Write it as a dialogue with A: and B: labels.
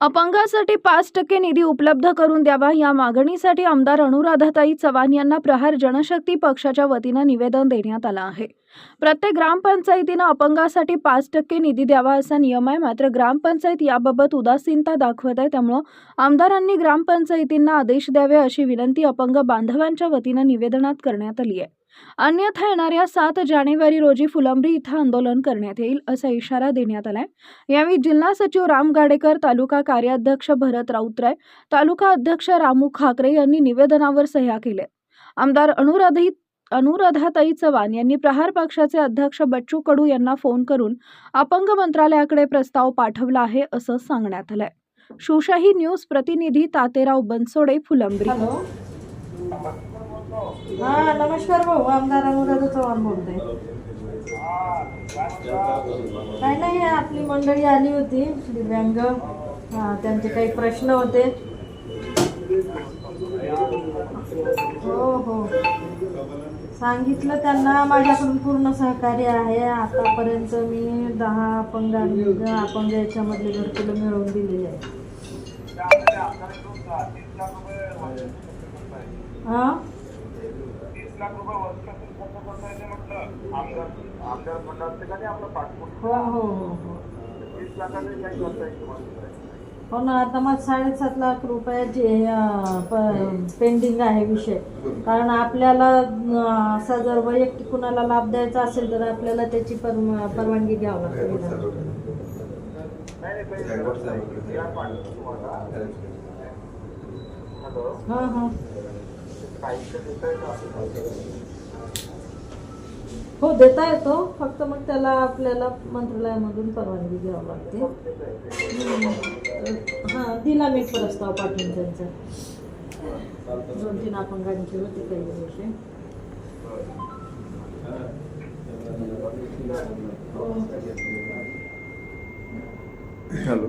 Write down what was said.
A: अपंगासाठी पाच टक्के निधी उपलब्ध करून द्यावा. या मागणीसाठी आमदार अनुराधाताई चव्हाण यांना प्रहार जनशक्ती पक्षाच्या वतीनं निवेदन देण्यात आलं आहे. प्रत्येक ग्रामपंचायतीनं अपंगासाठी पाच टक्के निधी द्यावा असा नियम आहे. मात्र ग्रामपंचायत याबाबत उदासीनता दाखवत आहे. त्यामुळं आमदारांनी ग्रामपंचायतींना आदेश द्यावे अशी विनंती अपंग बांधवांच्या वतीनं निवेदनात करण्यात आली आहे. अन्यथा येणाऱ्या सात जानेवारी रोजी फुलंब्री इथं आंदोलन करण्यात येईल असा इशारा देण्यात आलाय. यावेळी जिल्हा सचिव राम गाडेकर तालुका कार्याध्यक्ष भरत राऊतराय तालुका अध्यक्ष रामू खाकरे यांनी निवेदनावर सह्या केल्या. आमदार अनुराधित अनुराधाताई चव्हाण यांनी प्रहार पक्षाचे अध्यक्ष बच्चू कडू यांना फोन करून अपंग मंत्रालयाकडे प्रस्ताव पाठवला आहे असं सांगण्यात आलंय. शिवशाही न्यूज प्रतिनिधी तातेराव बनसोडे फुलंब्री.
B: हॅलो. हा नमस्कार भाऊ आमदार अनुराधा चव्हाण बोलते काय नाही आपली मंडळी आली होती दिव्यांग. हा त्यांचे काही प्रश्न होते. हो हो. सांगितलं त्यांना माझ्याकडून पूर्ण सहकार्य आहे. आतापर्यंत मी दहा अपंग अपंग याच्यामधले घरकुलं मिळवून दिलेले आहे हा हो हो हो. हो हो ना आता मग साडेसात लाख रुपयाची पेंडिंग आहे विषय. कारण आपल्याला असा जर वैयक्तिक कुणाला लाभ द्यायचा असेल तर आपल्याला त्याची परवानगी घ्यावी लागते. हा हा. हो देता येतो. फक्त मग त्याला आपल्याला मंत्रालयामधून परवानगी घ्यावी लागते. हां दिला मी प्रस्ताव पाठवून त्यांचा. दोन तीन अपंगांचे होते काही विषय हो.
C: हॅलो.